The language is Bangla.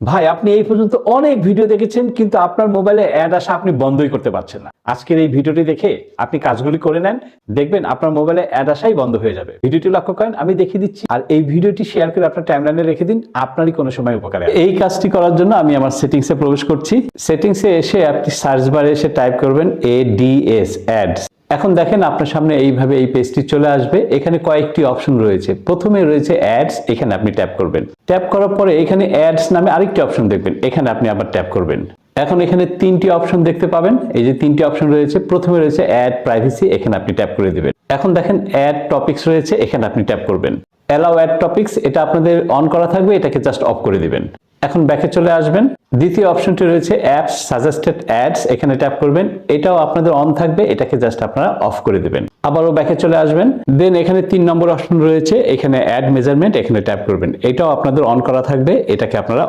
ভাই, আপনি এই পর্যন্ত অনেক ভিডিও দেখেছেন, কিন্তু আপনার মোবাইলে অ্যাড আসা আপনি বন্ধই করতে পারছেন না। আজকের এই ভিডিওটি দেখে আপনি কাজগুলি করে নেন, দেখবেন আপনার মোবাইলে অ্যাড আসাই বন্ধ হয়ে যাবে। ভিডিওটি লক্ষ্য করেন, আমি দেখিয়ে দিচ্ছি। আর এই ভিডিওটি শেয়ার করে আপনার টাইমলাইনে রেখে দিন, আপনারই কোনো সময় উপকারে এই কাজটি করার জন্য আমি আমার সেটিংসে প্রবেশ করছি। সেটিংসে এসে আপনি সার্চ বারে এসে টাইপ করবেন এ ডি এস অ্যাডস এখন দেখেন আপনার সামনে এইভাবে এই পেজটি চলে আসবে। এখানে কয়েকটি অপশন রয়েছে। প্রথমে রয়েছে অ্যাডস এখানে আপনি ট্যাপ করবেন। ট্যাপ করার পরে এখানে অ্যাডস নামে আরেকটি অপশন দেখবেন। এখানে আপনি আবার ট্যাপ করবেন। এখন এখানে তিনটি অপশন দেখতে পাবেন। এই যে তিনটি অপশন রয়েছে, প্রথমে রয়েছে অ্যাড প্রাইভেসি এখানে আপনি ট্যাপ করে দিবেন। এখন দেখেন অ্যাড টপিকস রয়েছে, এখানে আপনি ট্যাপ করবেন। অ্যালাউ অ্যাড টপিক্স এটা আপনাদের অন করা থাকবে, এটাকে জাস্ট অফ করে দিবেন। এখন ব্যাকে চলে আসবেন। দ্বিতীয় অপশনটি রয়েছে অ্যাপস সাজেস্টেড অ্যাডস এখানে ট্যাপ করবেন। এটাও আপনাদের অন থাকবে, এটাকে জাস্ট আপনারা অফ করে দিবেন। আবারও ব্যাকে চলে আসবেন। দেন এখানে তিন নম্বর অপশন রয়েছে, এখানে অ্যাড মেজারমেন্ট এখানে ট্যাপ করবেন। এটাও আপনাদের অন করা থাকবে, এটাকে আপনারা